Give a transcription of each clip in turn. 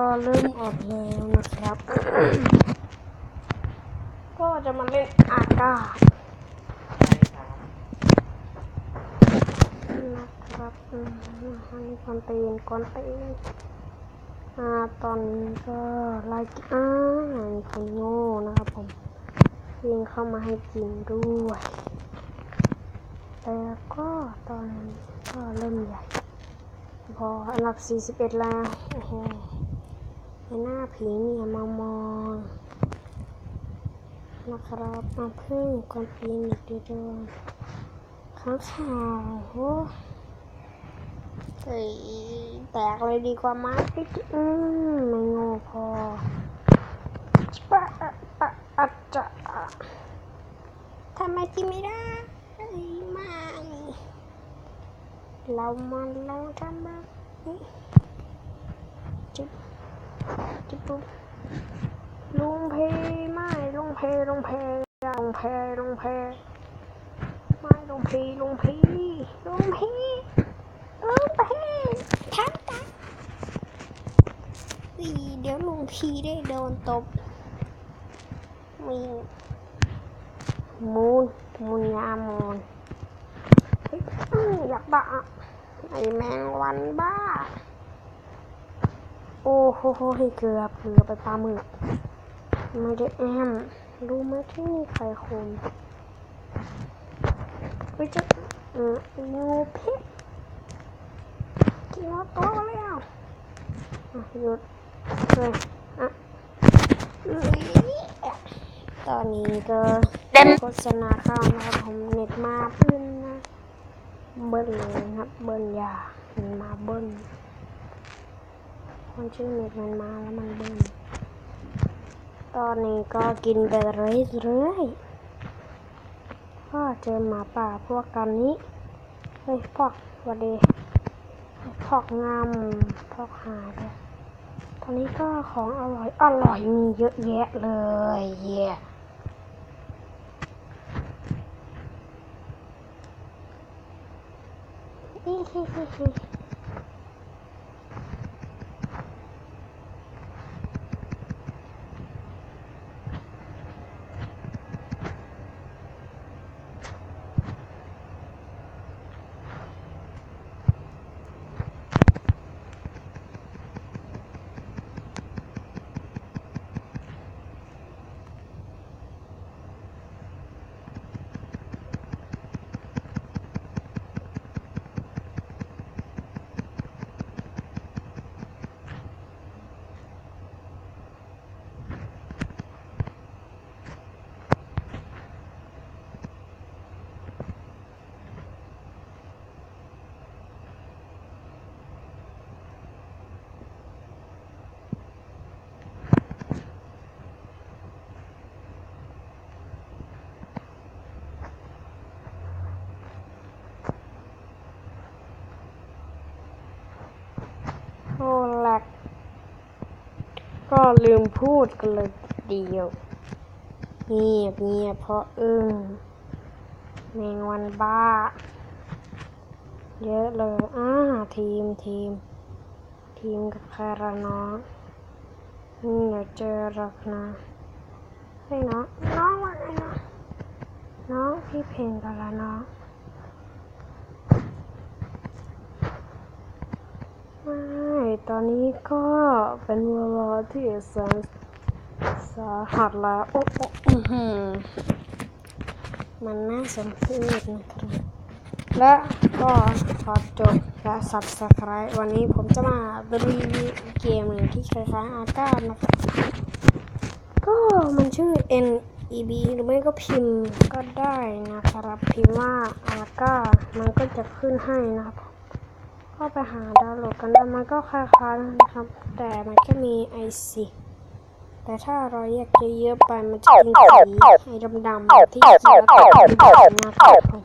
ก็เริ่มออกแล้วนะครับ ก็จะมาเล่นอากาศนะครับอืมอันนี้คอนตีนคอนตีนอ่าตอนนี้ก็ไล่กินอ่ามีคนโง่นะครับผมยิงเข้ามาให้กินด้วยแต่ก็ตอนนี้ก็เริ่มใหญ่ พออันดับ 41 แล้วโอ้โห หน้าผีเนี่ยมามองนะครับมาพึ่งก่อนปีนอีกเดียวข้างข่าวโอ้เฮ้ยแตกเลยดีกว่ามาปิดอืมไม่โง่พอปะอะปะอะจะทำไมกินไม่ได้ไม่เรามาลองทำแบบนี้จิบ จุ๊บลุงเพไม่ลุงเพลุงเพลุงเพลุงเพไม่ลุงเพลุงเพลุงเพลุงเพทำตาอีเดี๋ยวลุงพีได้โดนตบมีมูนมูนยามูนเฮ้ยอื้ออยากบ้าไอแมงวันบ้า โอ้โหเกือบเกือบไปปลาหมึกไม่ได้แอมรู้ไหมที่นี่ใครคนไปจะเอองูพิษกินหัวตัวแล้วหยุดเลยอะตอนนี้ก็โฆษณาข้าวนะครับผมเน็ตมาเพื่อนนะ เบิ้ลเลยนะครับ เบิ้ลยามาเบิ้ล คนชื่อเน็ตมันมาแล้วมันเบิ้ลตอนนี้ก็กินไปเรื่อยๆก็เจอหมาป่าพวกกันนี้ เฮ้ยพอกวัสดีพอกงามพอกหายไปตอนนี้ก็ของอร่อยอร่อยมีเยอะแยะเลยเย่อีฮิฮิฮิ ก็ลืมพูดกันเลยเดียว เงียบเงียบเพราะอึ้งแมงวันบ้า เยอะเลยอ่าทีมทีม ทีมกับใครละน้องเดี๋ยวเจอหรอกนะเฮ้น้องน้องว่าไงน้องน้องพี่เพลงกันละน้อง ไม่ ตอนนี้ก็เป็นเวลาที่แสนสาหัสแล้วโอ้โหมันน่าสมเพชนะครับและก็ขอจบและ subscribe วันนี้ผมจะมารีวิวเกมหนึ่งที่คล้ายๆอาก้านะครับ ก็มันชื่อ N E B หรือไม่ก็พิมพ์ก็ได้นะครับ พิมพ์ว่าอาก้ามันก็จะขึ้นให้นะครับ ก็ไปหาดาวน์โหลดกันได้วมันก็คล้ายๆนะครับ แต่มันแค่มีไอซีแต่ถ้าเราอยากจะเยอะไปมันจะเป็นสีไอ้ดำๆที่เขียนว่าตกนะครับผม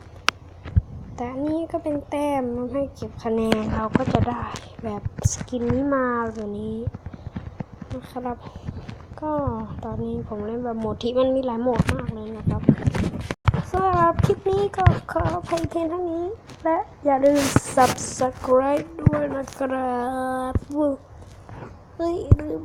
แต่อันนี้ก็เป็นแต้มมันให้เก็บคะแนนเราก็จะได้แบบสกินนี้มาแบบนี้นะครับ ก็ตอนนี้ผมเล่นแบบโหมดที่มันมีหลายโหมดมากเลยนะครับสำหรับคลิปนี้ก็ขออภัยเพียงเท่านี้ และอย่าลืม subscribe ด้วยนะครับเฮ้ยลืม